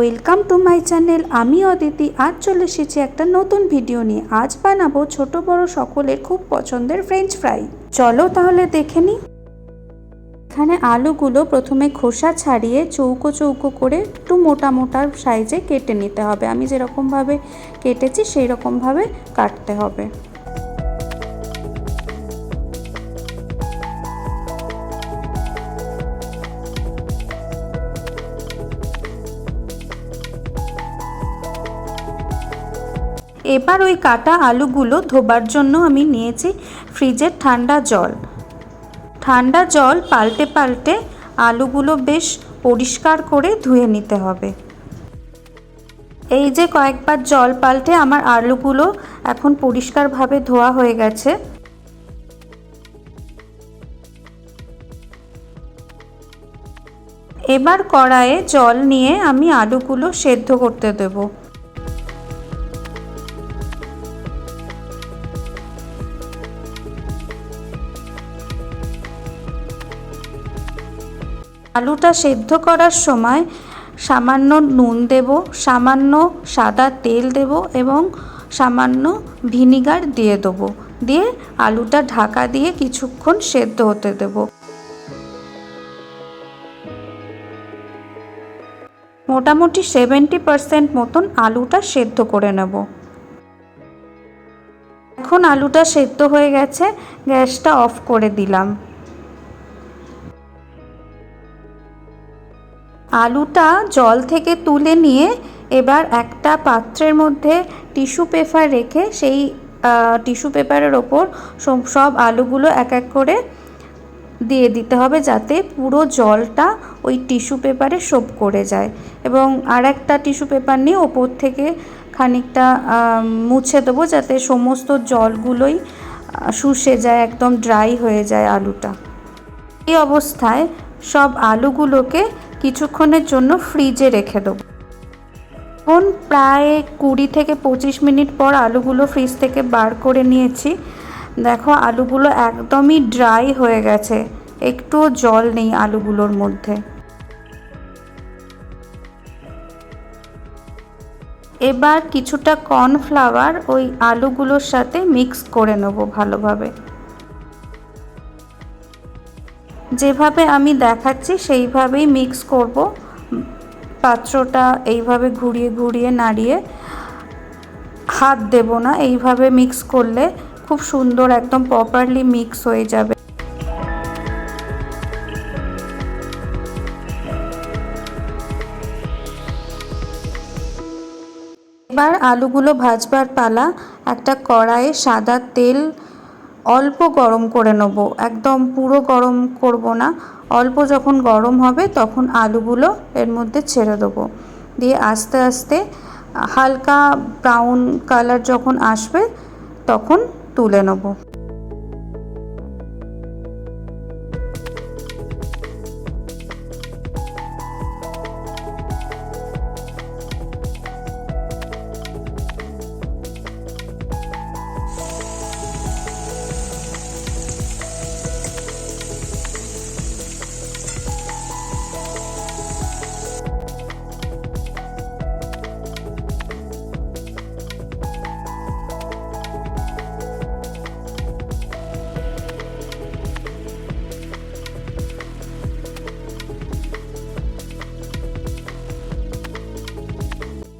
Welcome to my channel. আমি অদিতি। আজ চলে এসেছি একটা নতুন ভিডিও নিয়ে। আজ বানাবো ছোট বড় সকলের খুব পছন্দের ফ্রেঞ্চ ফ্রাই চলো তাহলে দেখে নিই এখানে আলুগুলো প্রথমে খোসা ছাড়িয়ে চৌকো চৌকো করে একটু মোটা মোটা সাইজে কেটে নিতে হবে। আমি যেরকমভাবে কেটেছি সেই রকমভাবে কাটতে হবে। এবার ওই কাটা আলুগুলো ধোবার জন্য আমি নিয়েছি ফ্রিজের ঠান্ডা জল। ঠান্ডা জল পাল্টে পাল্টে আলুগুলো বেশ পরিষ্কার করে ধুয়ে নিতে হবে। এই যে কয়েকবার জল পাল্টে আমার আলুগুলো এখন পরিষ্কারভাবে ধোয়া হয়ে গেছে। এবার কড়াইয়ে জল নিয়ে আমি আলুগুলো সেদ্ধ করতে দেবো। আলুটা সেদ্ধ করার সময় সামান্য নুন দেব, সামান্য সাদা তেল দেব এবং সামান্য ভিনিগার দিয়ে দেবো। দিয়ে আলুটা ঢাকা দিয়ে কিছুক্ষণ সেদ্ধ হতে দেব। মোটামুটি সেভেন্টি পারসেন্ট মতন আলুটা সেদ্ধ করে নেব। এখন আলুটা সেদ্ধ হয়ে গেছে, গ্যাসটা অফ করে দিলাম। আলুটা জল থেকে তুলে নিয়ে এবার একটা পাত্রের মধ্যে টিস্যু পেপার রেখে সেই টিস্যু পেপারের ওপর সব আলুগুলো এক এক করে দিয়ে দিতে হবে যাতে পুরো জলটা ওই টিস্যু পেপারে সোপ করে যায়। এবং আর একটা টিস্যু পেপার নিয়ে ওপর থেকে খানিকটা মুছে দেবো যাতে সমস্ত জলগুলোই শুষে যায়, একদম ড্রাই হয়ে যায় আলুটা। এই অবস্থায় সব আলুগুলোকে কিছুক্ষণের জন্য ফ্রিজে রেখে দেবো। এখন প্রায় কুড়ি থেকে পঁচিশ মিনিট পর আলুগুলো ফ্রিজ থেকে বার করে নিয়েছি। দেখো, আলুগুলো একদমই ড্রাই হয়ে গেছে। একটুও জল নেই আলুগুলোর মধ্যে। এবার কিছুটা কর্নফ্লাওয়ার ওই আলুগুলোর সাথে মিক্স করে নেব ভালোভাবে। যেভাবে আমি দেখাচ্ছি, সেইভাবেই মিক্স করব। পাত্রটা এইভাবে ঘুরিয়ে ঘুরিয়ে নাড়িয়ে হাত দেব না, এইভাবে মিক্স করলে খুব সুন্দর একদম প্রপারলি মিক্স হয়ে যাবে। এবার আলুগুলো ভাজবার পালা, একটা কড়াইয়ে সাদা তেল অল্প গরম করে নেব। একদম পুরো গরম করব না। অল্প যখন গরম হবে, তখন আলুগুলো এর মধ্যে ছেড়ে দেবো। দিয়ে আস্তে আস্তে হালকা ব্রাউন কালার যখন আসবে, তখন তুলে নেব।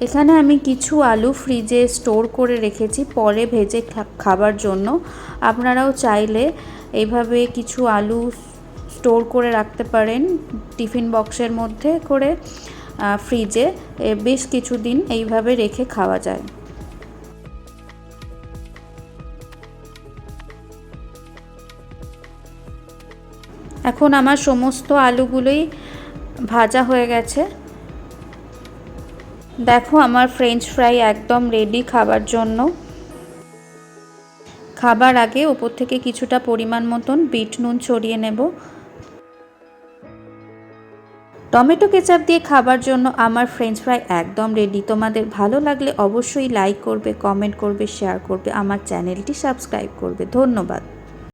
এখানে আমি কিছু আলু ফ্রিজে স্টোর করে রেখেছি, পরে ভেজে খাবার জন্য। আপনারাও চাইলে এইভাবে কিছু আলু স্টোর করে রাখতে পারেন, টিফিন বক্সের মধ্যে করে ফ্রিজে। বেশ কিছুদিন এইভাবে রেখে খাওয়া যায়। এখন আমার সমস্ত আলুগুলোই ভাজা হয়ে গেছে। দেখো আমার ফ্রেঞ্চ ফ্রাই একদম রেডি খাবার জন্য। খাবার আগে ওপর থেকে কিছুটা পরিমাণ মতন বিট নুন ছড়িয়ে নেব। টমেটো কেচাপ দিয়ে খাবার জন্য আমার ফ্রেঞ্চ ফ্রাই একদম রেডি তোমাদের ভালো লাগলে অবশ্যই লাইক করবে কমেন্ট করবে শেয়ার করবে, আমার চ্যানেলটি সাবস্ক্রাইব করবে। ধন্যবাদ।